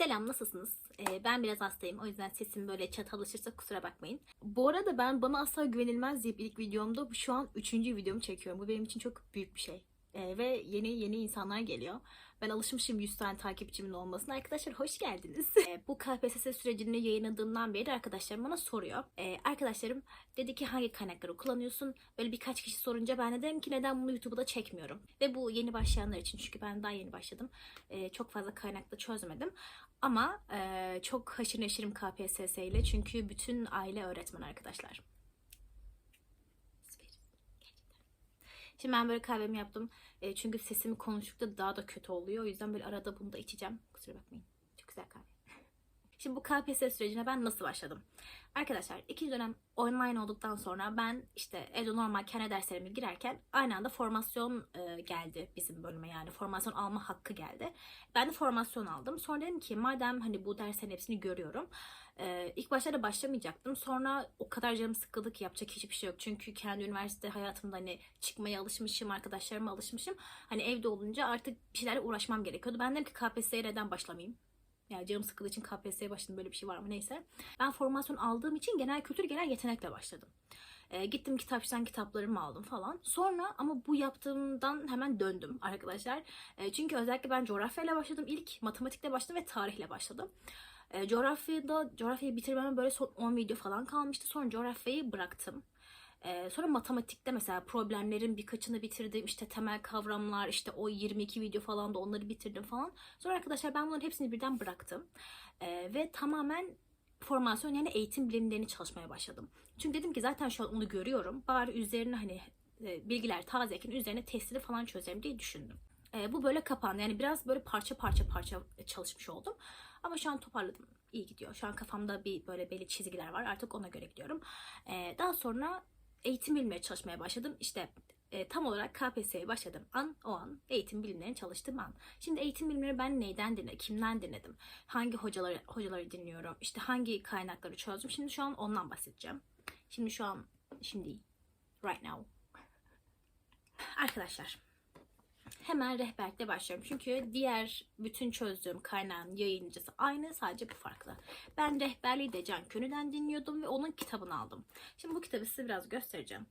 Selam nasılsınız? Ee, ben biraz hastayım o yüzden sesim böyle çatalışırsa kusura bakmayın. Bu arada ben bana asla güvenilmez deyip ilk videomda şu an üçüncü videomu çekiyorum. Bu benim için çok büyük bir şey. Ee, ve yeni yeni insanlar geliyor. Ben alışmışım 100 tane takipçimin olmasına. Arkadaşlar hoş geldiniz. Ee, bu KPSS sürecini yayınladığımdan beri arkadaşlarım bana soruyor. Ee, arkadaşlarım dedi ki hangi kaynakları kullanıyorsun? Böyle birkaç kişi sorunca ben de dedim ki neden bunu YouTube'da çekmiyorum? Ve bu yeni başlayanlar için çünkü ben daha yeni başladım. Ee, çok fazla kaynakla çözmedim. Ama e, çok haşır neşirim KPSS ile çünkü bütün aile öğretmen arkadaşlar. Şimdi ben böyle kahvemi yaptım. E, çünkü sesimi konuştukça daha da kötü oluyor. O yüzden böyle arada bunu da içeceğim. Kusura bakmayın. Çok güzel kahve. Şimdi bu KPSS sürecine ben nasıl başladım? Arkadaşlar ikinci dönem online olduktan sonra ben işte evde normal kendi derslerime girerken aynı anda formasyon e, geldi bizim bölüme yani formasyon alma hakkı geldi. Ben de formasyon aldım. Sonra dedim ki madem hani bu derslerin hepsini görüyorum. E, ilk başta da başlamayacaktım. Sonra o kadar canım sıkıldı ki yapacak hiçbir şey yok. Çünkü kendi üniversite hayatımda hani çıkmaya alışmışım, arkadaşlarıma alışmışım. Hani evde olunca artık bir şeylerle uğraşmam gerekiyordu. Ben dedim ki KPSS'ye neden başlamayayım? Yani canım sıkıldığı için KPSS'ye başladım böyle bir şey var mı neyse. Ben formasyon aldığım için genel kültür genel yetenekle başladım. E, gittim kitapçıdan kitaplarımı aldım falan. Sonra ama bu yaptığımdan hemen döndüm arkadaşlar. E, çünkü özellikle ben coğrafyayla başladım. İlk matematikle başladım ve tarihle başladım. E, coğrafyada coğrafyayı bitirmeme böyle son 10 video falan kalmıştı. Sonra coğrafyayı bıraktım. Ee, sonra matematikte mesela problemlerin birkaçını bitirdim. İşte temel kavramlar, işte o 22 video falan da onları bitirdim falan. Sonra arkadaşlar ben bunların hepsini birden bıraktım. Ee, ve tamamen formasyon yani eğitim bilimlerini çalışmaya başladım. Çünkü dedim ki zaten şu an onu görüyorum. Bari üzerine hani e, bilgiler tazeyken üzerine testleri falan çözerim diye düşündüm. Ee, bu böyle kapandı. Yani biraz böyle parça parça parça çalışmış oldum. Ama şu an toparladım. İyi gidiyor. Şu an kafamda bir böyle belli çizgiler var. Artık ona göre gidiyorum. Ee, daha sonra eğitim bilimleri çalışmaya başladım. İşte e, tam olarak KPSS'ye başladım an o an eğitim bilimlerine çalıştığım an. Şimdi eğitim bilimleri ben neyden dinledim, kimden dinledim, hangi hocaları hocaları dinliyorum, işte hangi kaynakları çözdüm. Şimdi şu an ondan bahsedeceğim. Şimdi şu an şimdi right now. Arkadaşlar hemen rehberlikle başlıyorum. Çünkü diğer bütün çözdüğüm kaynağın yayıncısı aynı sadece bu farklı. Ben rehberliği de Can Könü'den dinliyordum ve onun kitabını aldım. Şimdi bu kitabı size biraz göstereceğim.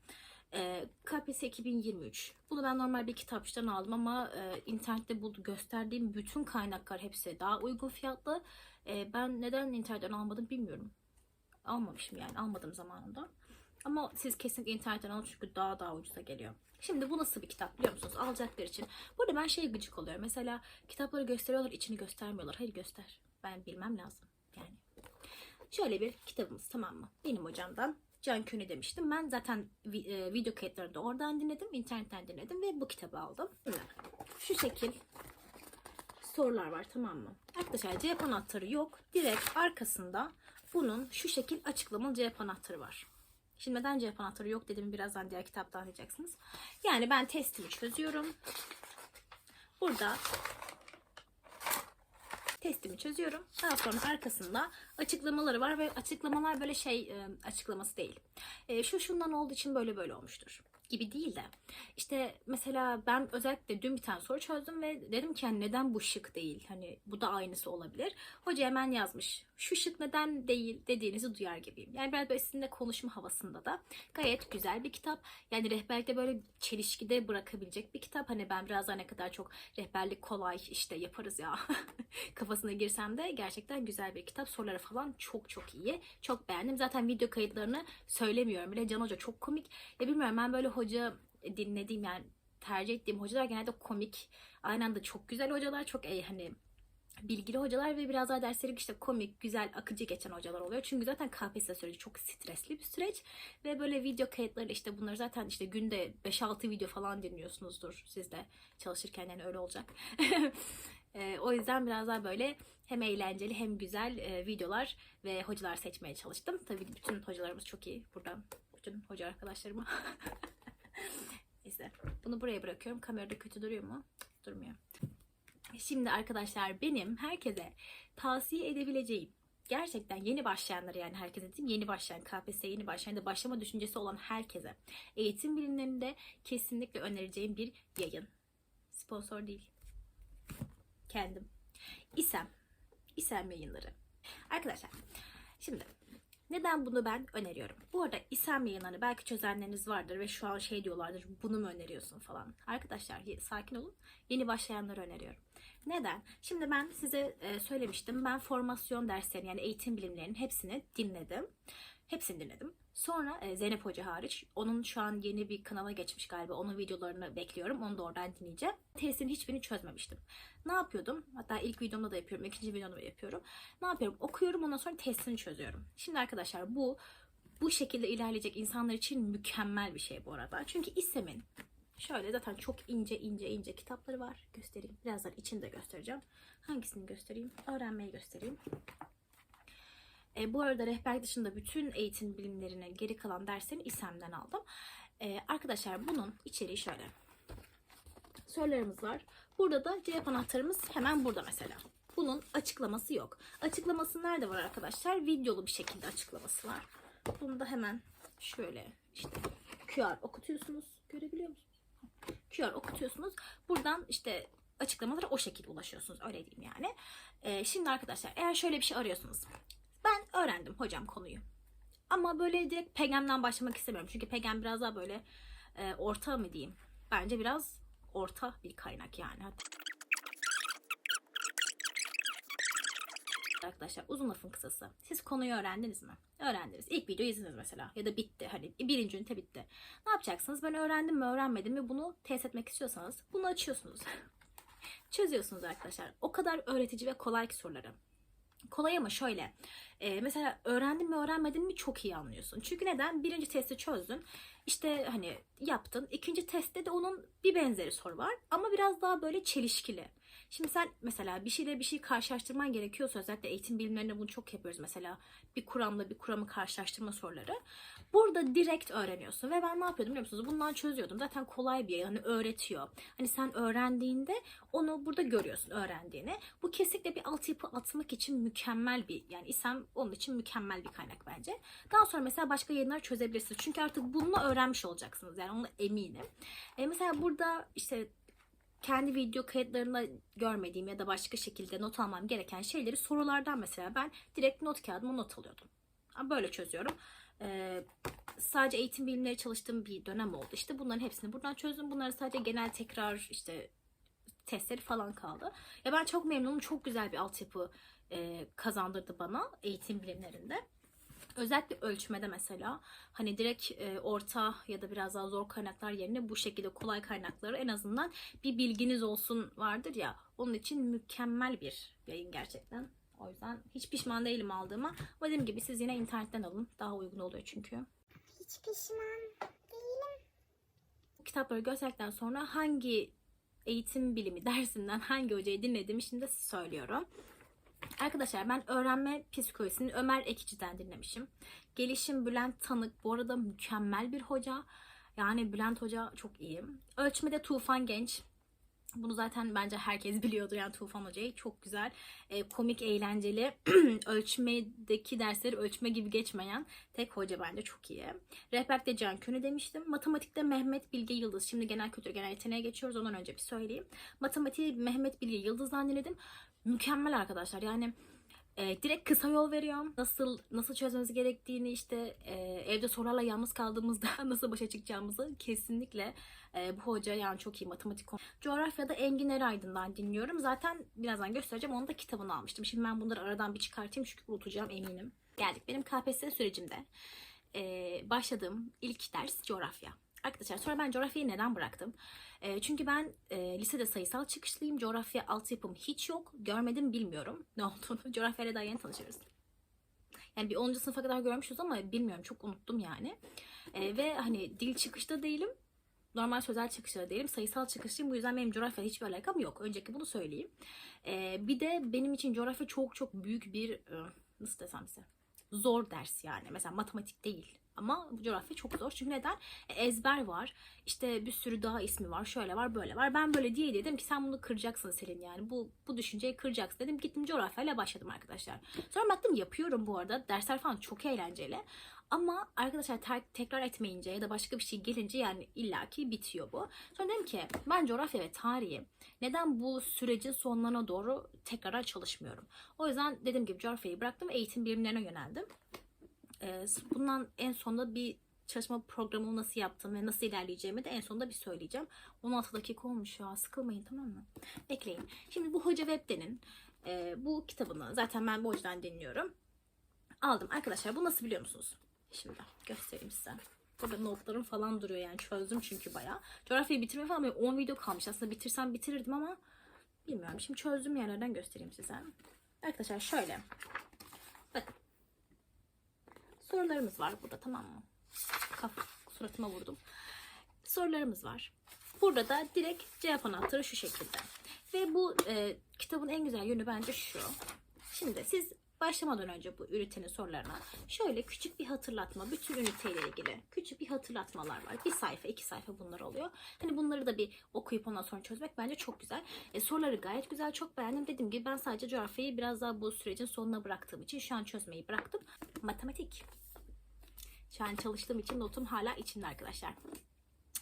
E, KPSS 2023. Bunu ben normal bir kitapçıdan aldım ama e, internette buldu gösterdiğim bütün kaynaklar hepsi daha uygun fiyatlı. E, ben neden internetten almadım bilmiyorum. Almamışım yani almadım zamanında. Ama siz kesinlikle internetten alın çünkü daha daha ucuza geliyor. Şimdi bu nasıl bir kitap biliyor musunuz? Alacaklar için. Burada ben şey gıcık oluyorum. Mesela kitapları gösteriyorlar, içini göstermiyorlar. Hayır göster. Ben bilmem lazım. Yani. Şöyle bir kitabımız tamam mı? Benim hocamdan Can Köne demiştim. Ben zaten e, video kayıtlarını da oradan dinledim. internetten dinledim ve bu kitabı aldım. Şu şekil sorular var tamam mı? Arkadaşlar cevap anahtarı yok. Direkt arkasında bunun şu şekil açıklamalı cevap anahtarı var. Şimdi neden cevap anahtarı yok dedim birazdan diğer kitapta anlayacaksınız. Yani ben testimi çözüyorum. Burada testimi çözüyorum. Daha sonra arkasında açıklamaları var ve açıklamalar böyle şey e, açıklaması değil. E, şu şundan olduğu için böyle böyle olmuştur gibi değil de işte mesela ben özellikle dün bir tane soru çözdüm ve dedim ki hani neden bu şık değil hani bu da aynısı olabilir. Hoca hemen yazmış şu şık neden değil dediğinizi duyar gibiyim. Yani biraz böyle sizinle konuşma havasında da gayet güzel bir kitap. Yani rehberlikte böyle çelişkide bırakabilecek bir kitap. Hani ben biraz daha ne kadar çok rehberlik kolay işte yaparız ya kafasına girsem de gerçekten güzel bir kitap. Soruları falan çok çok iyi. Çok beğendim. Zaten video kayıtlarını söylemiyorum bile. Can Hoca çok komik. Ya bilmiyorum ben böyle hoca dinlediğim yani tercih ettiğim hocalar genelde komik. Aynı anda çok güzel hocalar. Çok iyi hani bilgili hocalar ve biraz daha dersleri işte komik, güzel, akıcı geçen hocalar oluyor. Çünkü zaten KPSS süreci çok stresli bir süreç ve böyle video kayıtları işte bunları zaten işte günde 5-6 video falan dinliyorsunuzdur siz de çalışırken yani öyle olacak. e, o yüzden biraz daha böyle hem eğlenceli hem güzel e, videolar ve hocalar seçmeye çalıştım. Tabii bütün hocalarımız çok iyi. Buradan bütün hoca arkadaşlarıma. Neyse bunu buraya bırakıyorum. Kamerada kötü duruyor mu? Durmuyor. Şimdi arkadaşlar benim herkese tavsiye edebileceğim gerçekten yeni başlayanlara yani herkese diyeyim yeni başlayan KPSS yeni başlayan da başlama düşüncesi olan herkese eğitim bilimlerinde kesinlikle önereceğim bir yayın. Sponsor değil. Kendim. İSEM. İSEM yayınları. Arkadaşlar şimdi neden bunu ben öneriyorum? Bu arada İSEM yayınlarını belki çözenleriniz vardır ve şu an şey diyorlardır bunu mu öneriyorsun falan. Arkadaşlar sakin olun. Yeni başlayanları öneriyorum. Neden? Şimdi ben size e, söylemiştim. Ben formasyon derslerini yani eğitim bilimlerinin hepsini dinledim. Hepsini dinledim. Sonra e, Zeynep Hoca hariç. Onun şu an yeni bir kanala geçmiş galiba. Onun videolarını bekliyorum. Onu da oradan dinleyeceğim. Testlerin hiçbirini çözmemiştim. Ne yapıyordum? Hatta ilk videomda da yapıyorum. ikinci videomda da yapıyorum. Ne yapıyorum? Okuyorum ondan sonra testini çözüyorum. Şimdi arkadaşlar bu bu şekilde ilerleyecek insanlar için mükemmel bir şey bu arada. Çünkü İSEM'in şöyle zaten çok ince ince ince kitapları var. Göstereyim. Birazdan içini de göstereceğim. Hangisini göstereyim? Öğrenmeyi göstereyim. E, bu arada rehber dışında bütün eğitim bilimlerine geri kalan derslerini İSEM'den aldım. E, arkadaşlar bunun içeriği şöyle. Sorularımız var. Burada da cevap anahtarımız hemen burada mesela. Bunun açıklaması yok. Açıklaması nerede var arkadaşlar? Videolu bir şekilde açıklaması var. Bunu da hemen şöyle işte QR okutuyorsunuz. Görebiliyor musunuz? QR okutuyorsunuz. Buradan işte açıklamalara o şekilde ulaşıyorsunuz. Öyle diyeyim yani. Ee, şimdi arkadaşlar eğer şöyle bir şey arıyorsunuz. Ben öğrendim hocam konuyu. Ama böyle direkt Pegem'den başlamak istemiyorum. Çünkü Pegem biraz daha böyle e, orta mı diyeyim? Bence biraz orta bir kaynak yani. Arkadaşlar uzun lafın kısası. Siz konuyu öğrendiniz mi? Öğrendiniz. İlk videoyu izlediniz mesela. Ya da bitti. Hani birinci ünite bitti. Ne yapacaksınız? Ben öğrendim mi öğrenmedim mi bunu test etmek istiyorsanız bunu açıyorsunuz. Çözüyorsunuz arkadaşlar. O kadar öğretici ve kolay ki soruları. Kolay ama şöyle. e, mesela öğrendin mi öğrenmedin mi çok iyi anlıyorsun. Çünkü neden? Birinci testi çözdün. İşte hani yaptın. İkinci testte de onun bir benzeri soru var. Ama biraz daha böyle çelişkili. Şimdi sen mesela bir şeyle bir şey karşılaştırman gerekiyorsa özellikle eğitim bilimlerinde bunu çok yapıyoruz mesela. Bir kuramla bir kuramı karşılaştırma soruları. Burada direkt öğreniyorsun ve ben ne yapıyordum biliyor musunuz? Bundan çözüyordum. Zaten kolay bir yani öğretiyor. Hani sen öğrendiğinde onu burada görüyorsun öğrendiğini. Bu kesinlikle bir altyapı atmak için mükemmel bir yani İSEM onun için mükemmel bir kaynak bence. Daha sonra mesela başka yayınlar çözebilirsiniz. Çünkü artık bununla öğrenmiş olacaksınız. Yani ona eminim. E mesela burada işte kendi video kayıtlarında görmediğim ya da başka şekilde not almam gereken şeyleri sorulardan mesela ben direkt not kağıdıma not alıyordum. Böyle çözüyorum. Ee, sadece eğitim bilimleri çalıştığım bir dönem oldu. İşte bunların hepsini buradan çözdüm. Bunları sadece genel tekrar işte testleri falan kaldı. Ya ben çok memnunum. Çok güzel bir altyapı e, kazandırdı bana eğitim bilimlerinde. Özellikle ölçmede mesela hani direkt e, orta ya da biraz daha zor kaynaklar yerine bu şekilde kolay kaynakları en azından bir bilginiz olsun vardır ya. Onun için mükemmel bir yayın gerçekten. O yüzden hiç pişman değilim aldığıma. Ama dediğim gibi siz yine internetten alın. Daha uygun oluyor çünkü. Hiç pişman değilim. Bu kitapları gösterdikten sonra hangi eğitim bilimi dersinden hangi hocayı dinlediğimi şimdi söylüyorum. Arkadaşlar ben öğrenme psikolojisini Ömer Ekici'den dinlemişim. Gelişim Bülent Tanık bu arada mükemmel bir hoca. Yani Bülent Hoca çok iyi. Ölçmede Tufan Genç. Bunu zaten bence herkes biliyordur yani Tufan Hoca'yı. Çok güzel, e, komik, eğlenceli. Ölçmedeki dersleri ölçme gibi geçmeyen tek hoca bence çok iyi. Rehberlikte Can Köne demiştim. Matematikte Mehmet Bilge Yıldız. Şimdi genel kültür, genel yeteneğe geçiyoruz. Ondan önce bir söyleyeyim. Matematiği Mehmet Bilge Yıldız'dan dinledim. Mükemmel arkadaşlar. Yani e, direkt kısa yol veriyorum. Nasıl nasıl çözmemiz gerektiğini işte e, evde sorularla yalnız kaldığımızda nasıl başa çıkacağımızı kesinlikle e, bu hoca yani çok iyi matematik konu. Coğrafyada Engin Eraydın'dan dinliyorum. Zaten birazdan göstereceğim. Onun da kitabını almıştım. Şimdi ben bunları aradan bir çıkartayım çünkü unutacağım eminim. Geldik benim KPSS sürecimde. E, başladığım ilk ders coğrafya. Arkadaşlar sonra ben coğrafyayı neden bıraktım? E, çünkü ben e, lisede sayısal çıkışlıyım. Coğrafya altyapım hiç yok. Görmedim bilmiyorum ne olduğunu. Coğrafyayla daha yeni tanışıyoruz. Yani bir 10. sınıfa kadar görmüşüz ama bilmiyorum çok unuttum yani. E, ve hani dil çıkışta değilim. Normal sözel çıkışta değilim. Sayısal çıkışlıyım. Bu yüzden benim coğrafya hiçbir alakam yok. Önceki bunu söyleyeyim. E, bir de benim için coğrafya çok çok büyük bir nasıl desem size zor ders yani. Mesela matematik değil. Ama coğrafya çok zor. Çünkü neden? E, ezber var. İşte bir sürü dağ ismi var. Şöyle var, böyle var. Ben böyle diye dedim ki sen bunu kıracaksın Selin yani. Bu bu düşünceyi kıracaksın dedim. Gittim coğrafyayla başladım arkadaşlar. Sonra baktım yapıyorum bu arada. Dersler falan çok eğlenceli. Ama arkadaşlar ter- tekrar etmeyince ya da başka bir şey gelince yani illaki bitiyor bu. Sonra dedim ki ben coğrafya ve tarihi neden bu sürecin sonlarına doğru tekrar çalışmıyorum? O yüzden dediğim gibi coğrafyayı bıraktım eğitim birimlerine yöneldim. Ee, bundan en sonunda bir çalışma programı nasıl yaptım ve nasıl ilerleyeceğimi de en sonunda bir söyleyeceğim. 16 dakika olmuş ya sıkılmayın tamam mı? Bekleyin. Şimdi bu Hoca Web'de'nin e, bu kitabını zaten ben bu hocadan dinliyorum. Aldım. Arkadaşlar bu nasıl biliyor musunuz? Şimdi göstereyim size. Burada notlarım falan duruyor yani çözdüm çünkü bayağı. Coğrafyayı bitirme falan böyle 10 video kalmış. Aslında bitirsem bitirirdim ama bilmiyorum. Şimdi çözdüğüm yerlerden göstereyim size. Arkadaşlar şöyle. Bakın. Sorularımız var burada tamam mı? Kaf suratıma vurdum. Sorularımız var. Burada da direkt cevap anahtarı şu şekilde. Ve bu e, kitabın en güzel yönü bence şu. Şimdi siz başlamadan önce bu ünitenin sorularına şöyle küçük bir hatırlatma, bütün üniteyle ilgili küçük bir hatırlatmalar var. Bir sayfa, iki sayfa bunlar oluyor. Hani bunları da bir okuyup ondan sonra çözmek bence çok güzel. E, soruları gayet güzel, çok beğendim. Dediğim gibi ben sadece coğrafyayı biraz daha bu sürecin sonuna bıraktığım için şu an çözmeyi bıraktım. Matematik. Şu an çalıştığım için notum hala içimde arkadaşlar.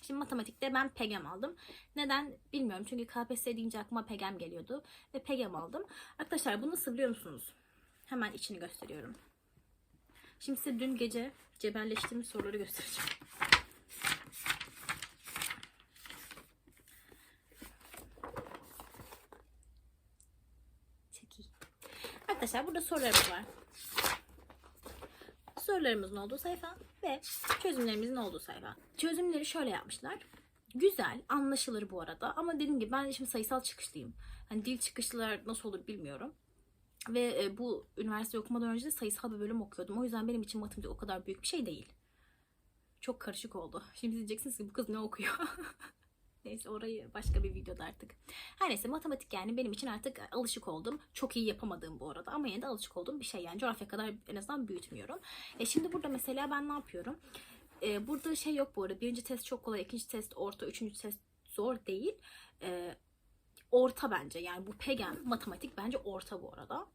Şimdi matematikte ben PEGEM aldım. Neden bilmiyorum çünkü KPSS deyince aklıma PEGEM geliyordu. Ve PEGEM aldım. Arkadaşlar bu nasıl musunuz? Hemen içini gösteriyorum. Şimdi size dün gece cebelleştiğim soruları göstereceğim. Çok iyi. Arkadaşlar burada sorularımız var. Sorularımızın olduğu sayfa ve çözümlerimizin olduğu sayfa. Çözümleri şöyle yapmışlar. Güzel, anlaşılır bu arada. Ama dediğim gibi ben şimdi sayısal çıkışlıyım. Hani dil çıkışlılar nasıl olur bilmiyorum. Ve e, bu üniversite okumadan önce de sayısal bir bölüm okuyordum. O yüzden benim için matematik o kadar büyük bir şey değil. Çok karışık oldu. Şimdi diyeceksiniz ki bu kız ne okuyor? Neyse orayı başka bir videoda artık. Her neyse matematik yani benim için artık alışık oldum. Çok iyi yapamadığım bu arada ama yine de alışık olduğum bir şey yani. Coğrafya kadar en azından büyütmüyorum. E şimdi burada mesela ben ne yapıyorum? E, burada şey yok bu arada. Birinci test çok kolay, ikinci test orta, üçüncü test zor değil. E, orta bence yani bu PEGEM matematik bence orta bu arada.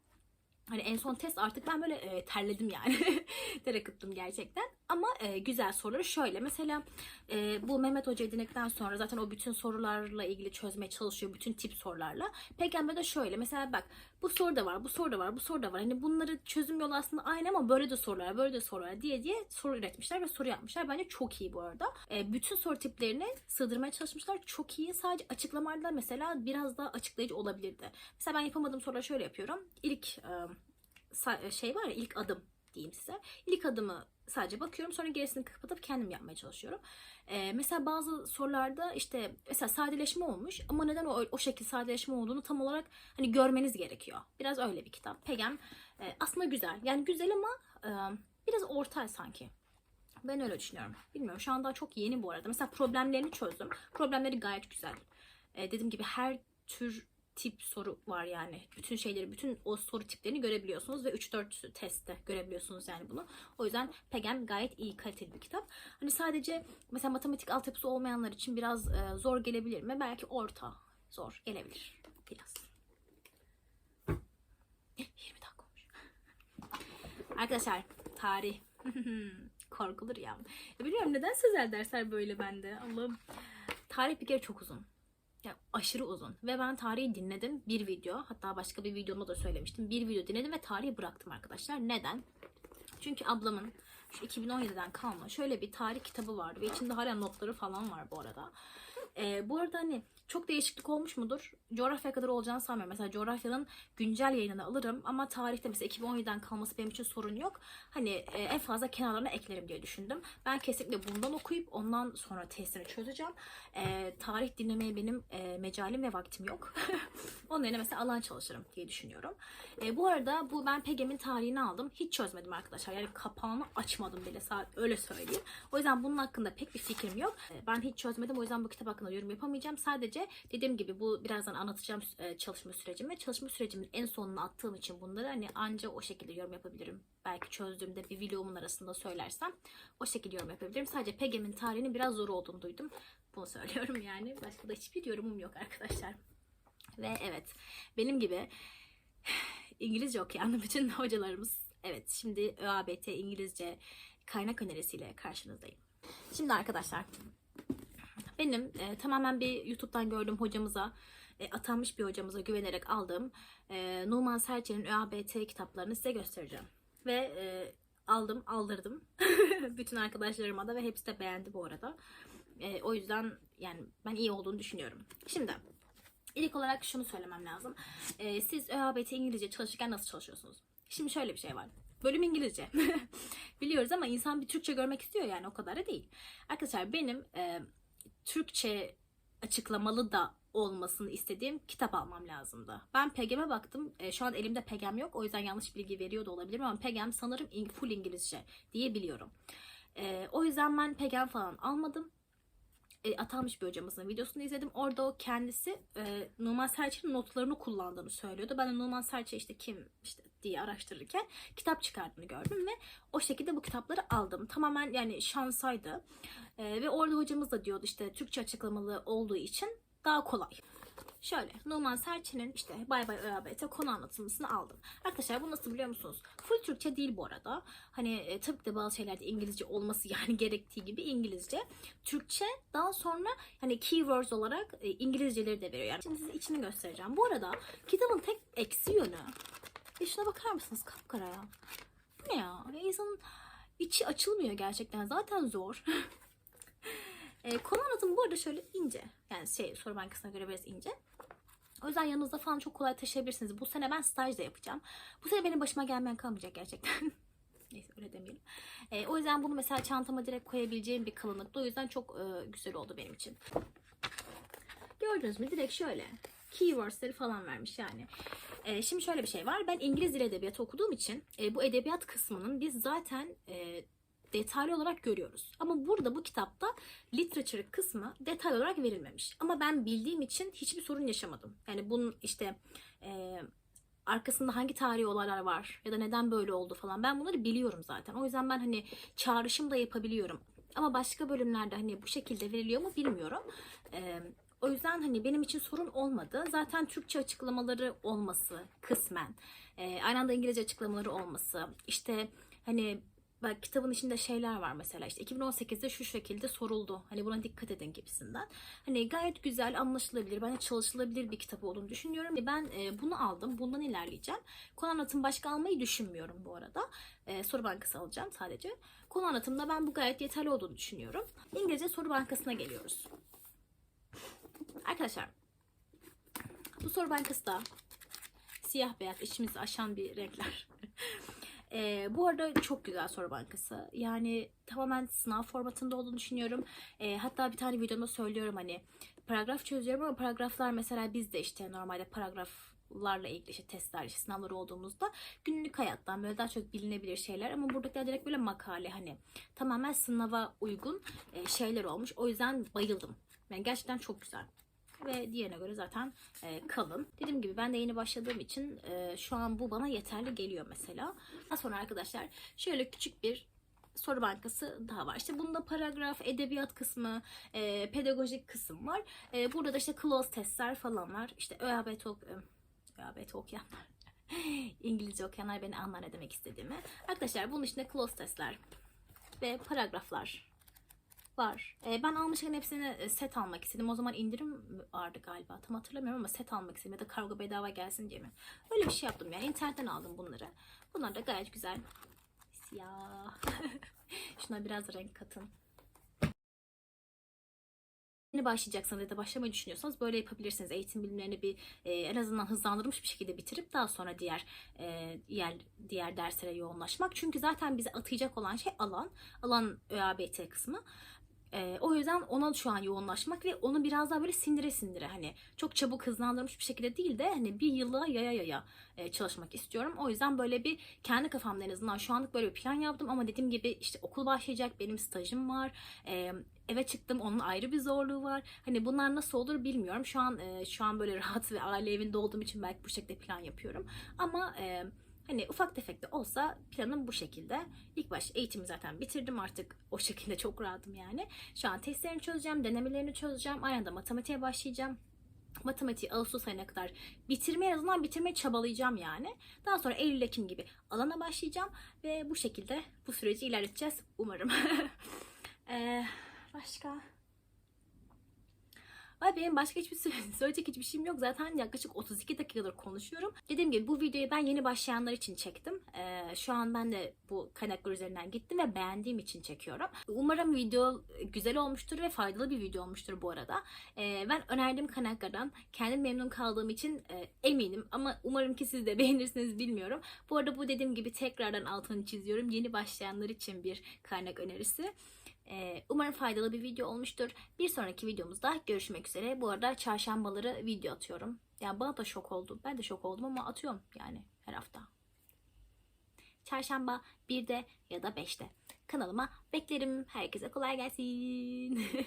Hani en son test artık ben böyle e, terledim yani. Ter akıttım gerçekten. Ama e, güzel soruları şöyle. Mesela e, bu Mehmet Hoca'yı dinledikten sonra zaten o bütün sorularla ilgili çözmeye çalışıyor. Bütün tip sorularla. Pegem'de de şöyle. Mesela bak bu soru da var, bu soru da var, bu soru da var. Hani bunları çözüm yolu aslında aynı ama böyle de sorular, böyle de sorular diye diye soru üretmişler ve soru yapmışlar. Bence çok iyi bu arada. E, bütün soru tiplerini sığdırmaya çalışmışlar. Çok iyi. Sadece açıklamalarda mesela biraz daha açıklayıcı olabilirdi. Mesela ben yapamadığım soruları şöyle yapıyorum. İlk e, şey var ya ilk adım diyeyim size. İlk adımı sadece bakıyorum sonra gerisini kapatıp kendim yapmaya çalışıyorum. Ee, mesela bazı sorularda işte mesela sadeleşme olmuş ama neden o, o şekilde sadeleşme olduğunu tam olarak hani görmeniz gerekiyor. Biraz öyle bir kitap. Pegem e, aslında güzel. Yani güzel ama e, biraz orta sanki. Ben öyle düşünüyorum. Bilmiyorum şu an daha çok yeni bu arada. Mesela problemlerini çözdüm. Problemleri gayet güzel. E, dediğim gibi her tür tip soru var yani. Bütün şeyleri, bütün o soru tiplerini görebiliyorsunuz ve 3-4 testte görebiliyorsunuz yani bunu. O yüzden Pegem gayet iyi kaliteli bir kitap. Hani sadece mesela matematik altyapısı olmayanlar için biraz e, zor gelebilir mi? Belki orta zor gelebilir biraz. 20 dakika olmuş. Arkadaşlar tarih korkulur ya. ya. Biliyorum neden sözel dersler böyle bende. Allah'ım. Tarih bir kere çok uzun. Ya aşırı uzun. Ve ben tarihi dinledim. Bir video. Hatta başka bir videomda da söylemiştim. Bir video dinledim ve tarihi bıraktım arkadaşlar. Neden? Çünkü ablamın şu 2017'den kalma şöyle bir tarih kitabı vardı. Ve içinde hala notları falan var bu arada. Ee, bu arada hani çok değişiklik olmuş mudur? Coğrafya kadar olacağını sanmıyorum. Mesela coğrafyanın güncel yayınını alırım ama tarihte mesela 2017'den kalması benim için sorun yok. Hani e, en fazla kenarlarına eklerim diye düşündüm. Ben kesinlikle bundan okuyup ondan sonra testini çözeceğim. E, tarih dinlemeye benim e, mecalim ve vaktim yok. Onun yerine mesela alan çalışırım diye düşünüyorum. E, bu arada bu ben Pegem'in tarihini aldım. Hiç çözmedim arkadaşlar. Yani kapağını açmadım bile. Öyle söyleyeyim. O yüzden bunun hakkında pek bir fikrim yok. E, ben hiç çözmedim. O yüzden bu kitap hakkında hakkında yorum yapamayacağım. Sadece dediğim gibi bu birazdan anlatacağım e, çalışma sürecimi. Çalışma sürecimin en sonuna attığım için bunları hani anca o şekilde yorum yapabilirim. Belki çözdüğümde bir vlogumun arasında söylersem o şekilde yorum yapabilirim. Sadece PGM'in tarihinin biraz zor olduğunu duydum. Bunu söylüyorum yani. Başka da hiçbir yorumum yok arkadaşlar. Ve evet benim gibi İngilizce okuyan bütün hocalarımız evet şimdi ÖABT İngilizce kaynak önerisiyle karşınızdayım. Şimdi arkadaşlar benim e, tamamen bir YouTube'dan gördüğüm hocamıza e, atanmış bir hocamıza güvenerek aldığım e, Numan Serçe'nin ÖABT kitaplarını size göstereceğim. Ve e, aldım, aldırdım. Bütün arkadaşlarıma da ve hepsi de beğendi bu arada. E, o yüzden yani ben iyi olduğunu düşünüyorum. Şimdi ilk olarak şunu söylemem lazım. E, siz ÖABT İngilizce çalışırken nasıl çalışıyorsunuz? Şimdi şöyle bir şey var. Bölüm İngilizce. Biliyoruz ama insan bir Türkçe görmek istiyor yani o kadar da değil. Arkadaşlar benim e, Türkçe açıklamalı da olmasını istediğim kitap almam lazımdı. Ben PGM'e baktım. E, şu an elimde PGM yok. O yüzden yanlış bilgi veriyor da olabilirim ama PGM sanırım full İngilizce diye biliyorum. E, o yüzden ben PGM falan almadım. E, atanmış bir hocamızın videosunu izledim. Orada o kendisi e, Numan Serçe'nin notlarını kullandığını söylüyordu. Ben de Numan Serçe işte kim işte diye araştırırken kitap çıkardığını gördüm ve o şekilde bu kitapları aldım. Tamamen yani şansaydı. E, ve orada hocamız da diyordu işte Türkçe açıklamalı olduğu için daha kolay. Şöyle Numan Serçe'nin işte Bay Bay ÖABT konu anlatımısını aldım. Arkadaşlar bu nasıl biliyor musunuz? Full Türkçe değil bu arada. Hani e, tabii ki de bazı şeylerde İngilizce olması yani gerektiği gibi İngilizce. Türkçe daha sonra hani keywords olarak e, İngilizceleri de veriyor. Yani şimdi size içini göstereceğim. Bu arada kitabın tek eksi yönü. Ya şuna bakar mısınız kapkara ya. Bu ne ya? ya insanın içi açılmıyor gerçekten. Zaten zor. E, konu bu arada şöyle ince. Yani şey soru bankasına göre biraz ince. O yüzden yanınızda falan çok kolay taşıyabilirsiniz. Bu sene ben staj da yapacağım. Bu sene benim başıma gelmeyen kalmayacak gerçekten. Neyse öyle demeyelim. E, o yüzden bunu mesela çantama direkt koyabileceğim bir kalınlıkta. O yüzden çok e, güzel oldu benim için. Gördünüz mü? Direkt şöyle. Keywords'leri falan vermiş yani. E, şimdi şöyle bir şey var. Ben İngiliz dil edebiyatı okuduğum için e, bu edebiyat kısmının biz zaten e, detaylı olarak görüyoruz. Ama burada bu kitapta literature kısmı detaylı olarak verilmemiş. Ama ben bildiğim için hiçbir sorun yaşamadım. Yani bunun işte e, arkasında hangi tarihi olaylar var ya da neden böyle oldu falan ben bunları biliyorum zaten. O yüzden ben hani çağrışım da yapabiliyorum. Ama başka bölümlerde hani bu şekilde veriliyor mu bilmiyorum. E, o yüzden hani benim için sorun olmadı. Zaten Türkçe açıklamaları olması kısmen, e, aynı anda İngilizce açıklamaları olması, işte hani bak kitabın içinde şeyler var mesela işte 2018'de şu şekilde soruldu. Hani buna dikkat edin gibisinden. Hani gayet güzel, anlaşılabilir, bence çalışılabilir bir kitap olduğunu düşünüyorum. Ve Ben e, bunu aldım. Bundan ilerleyeceğim. Konu anlatım başka almayı düşünmüyorum bu arada. E, soru bankası alacağım sadece. Konu anlatımda ben bu gayet yeterli olduğunu düşünüyorum. İngilizce soru bankasına geliyoruz. Arkadaşlar bu soru bankası da siyah beyaz içimizi aşan bir renkler. Ee, bu arada çok güzel soru bankası. Yani tamamen sınav formatında olduğunu düşünüyorum. Ee, hatta bir tane videomda söylüyorum hani paragraf çözüyorum ama paragraflar mesela biz de işte normalde paragraflarla ilgili işte testler, işte sınavlar olduğumuzda günlük hayattan böyle daha çok bilinebilir şeyler ama buradakiler direkt böyle makale hani tamamen sınava uygun e, şeyler olmuş. O yüzden bayıldım. Yani gerçekten çok güzel ve diğerine göre zaten e, kalın. Dediğim gibi ben de yeni başladığım için e, şu an bu bana yeterli geliyor mesela. Daha sonra arkadaşlar şöyle küçük bir soru bankası daha var. İşte bunda paragraf, edebiyat kısmı, e, pedagojik kısım var. E, burada da işte close testler falan var. İşte ÖABT, ok e, ÖABT okuyanlar. İngilizce okuyanlar beni anlar ne demek istediğimi. Arkadaşlar bunun içinde close testler ve paragraflar var. Ee, ben almışken hepsini e, set almak istedim. O zaman indirim vardı galiba. Tam hatırlamıyorum ama set almak istedim. Ya da kargo bedava gelsin diye mi? Öyle bir şey yaptım yani. İnternetten aldım bunları. Bunlar da gayet güzel. Siyah. Şuna biraz renk katın. Yeni başlayacaksınız ya da başlamayı düşünüyorsanız böyle yapabilirsiniz. Eğitim bilimlerini bir e, en azından hızlandırılmış bir şekilde bitirip daha sonra diğer e, diğer diğer derslere yoğunlaşmak. Çünkü zaten bize atayacak olan şey alan, alan ÖABT kısmı. Ee, o yüzden ona şu an yoğunlaşmak ve onu biraz daha böyle sindire sindire hani çok çabuk hızlandırmış bir şekilde değil de hani bir yıla yaya yaya e, çalışmak istiyorum. O yüzden böyle bir kendi kafamda en azından şu anlık böyle bir plan yaptım ama dediğim gibi işte okul başlayacak, benim stajım var. Ee, eve çıktım onun ayrı bir zorluğu var. Hani bunlar nasıl olur bilmiyorum. Şu an e, şu an böyle rahat ve aile evinde olduğum için belki bu şekilde plan yapıyorum. Ama e, hani ufak tefek de olsa planım bu şekilde. İlk baş eğitimi zaten bitirdim artık o şekilde çok rahatım yani. Şu an testlerini çözeceğim, denemelerini çözeceğim. Aynı anda matematiğe başlayacağım. Matematiği Ağustos ayına kadar bitirmeye en azından bitirmeye çabalayacağım yani. Daha sonra Eylül Ekim gibi alana başlayacağım ve bu şekilde bu süreci ilerleteceğiz umarım. Ee, başka? Ay benim başka hiçbir sö- söyleyecek hiçbir şeyim yok. Zaten yaklaşık 32 dakikadır konuşuyorum. Dediğim gibi bu videoyu ben yeni başlayanlar için çektim. Ee, şu an ben de bu kaynaklar üzerinden gittim ve beğendiğim için çekiyorum. Umarım video güzel olmuştur ve faydalı bir video olmuştur bu arada. Ee, ben önerdiğim kaynaklardan kendim memnun kaldığım için e, eminim. Ama umarım ki siz de beğenirsiniz bilmiyorum. Bu arada bu dediğim gibi tekrardan altını çiziyorum. Yeni başlayanlar için bir kaynak önerisi. Ee, umarım faydalı bir video olmuştur. Bir sonraki videomuzda görüşmek üzere. Bu arada çarşambaları video atıyorum. Yani bana da şok oldu. Ben de şok oldum ama atıyorum yani her hafta. Çarşamba 1'de ya da 5'te. Kanalıma beklerim. Herkese kolay gelsin.